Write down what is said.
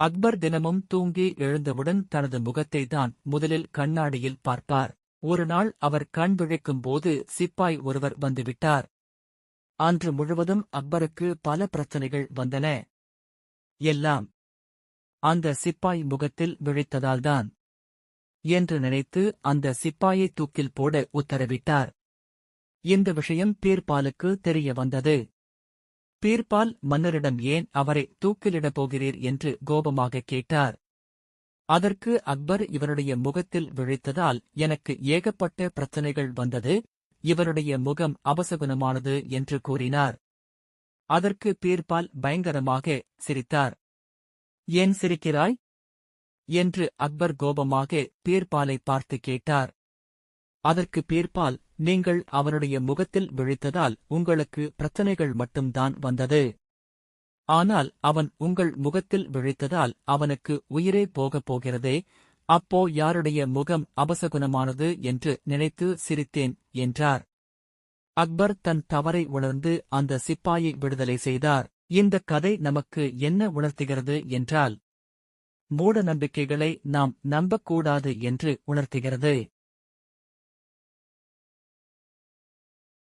அக்பர் தினமும் தூங்கி எழுந்தவுடன் தனது முகத்தை தான் முதலில் கண்ணாடியில் பார்ப்பார். ஒருநாள் அவர் கண் விழிக்கும் போது சிப்பாய் ஒருவர் வந்துவிட்டார். அன்று முழுவதும் அக்பருக்கு பல பிரச்சனைகள் வந்தன. எல்லாம் அந்த சிப்பாய் முகத்தில் விழித்ததால்தான் என்று நினைத்து அந்த சிப்பாயை தூக்கில் போட உத்தரவிட்டார். இந்த விஷயம் பீர்பாலுக்கு தெரிய வந்தது. பீர்பால் மன்னரிடம் ஏன் அவரை தூக்கிலிடப் போகிறீர் என்று கோபமாக கேட்டார். அதற்கு அக்பர் இவருடைய முகத்தில் விழித்ததால் எனக்கு ஏகப்பட்ட பிரச்சனைகள் வந்தது இவருடைய முகம் அபசகுணமானது என்று கூறினார். அதற்கு பீர்பால் பயங்கரமாக சிரித்தார். ஏன் சிரிக்கிறாய்? என்று அக்பர் கோபமாக பீர்பாலை பார்த்து கேட்டார். அதற்கு பீர்பால் நீங்கள் அவனுடைய முகத்தில் விழித்ததால் உங்களுக்கு பிரச்சனைகள் மட்டும்தான் வந்தது. ஆனால் அவன் உங்கள் முகத்தில் விழித்ததால் அவனுக்கு உயிரே போகப் போகிறதே. அப்போ யாருடைய முகம் அபசகுணமானது என்று நினைத்து சிரித்தேன் என்றார். அக்பர் தன் தவறை உணர்ந்து அந்த சிப்பாயை விடுதலை செய்தார். இந்த கதை நமக்கு என்ன உணர்த்துகிறது என்றால் மூட நம்பிக்கைகளை நாம் நம்பக்கூடாது என்று உணர்த்துகிறது.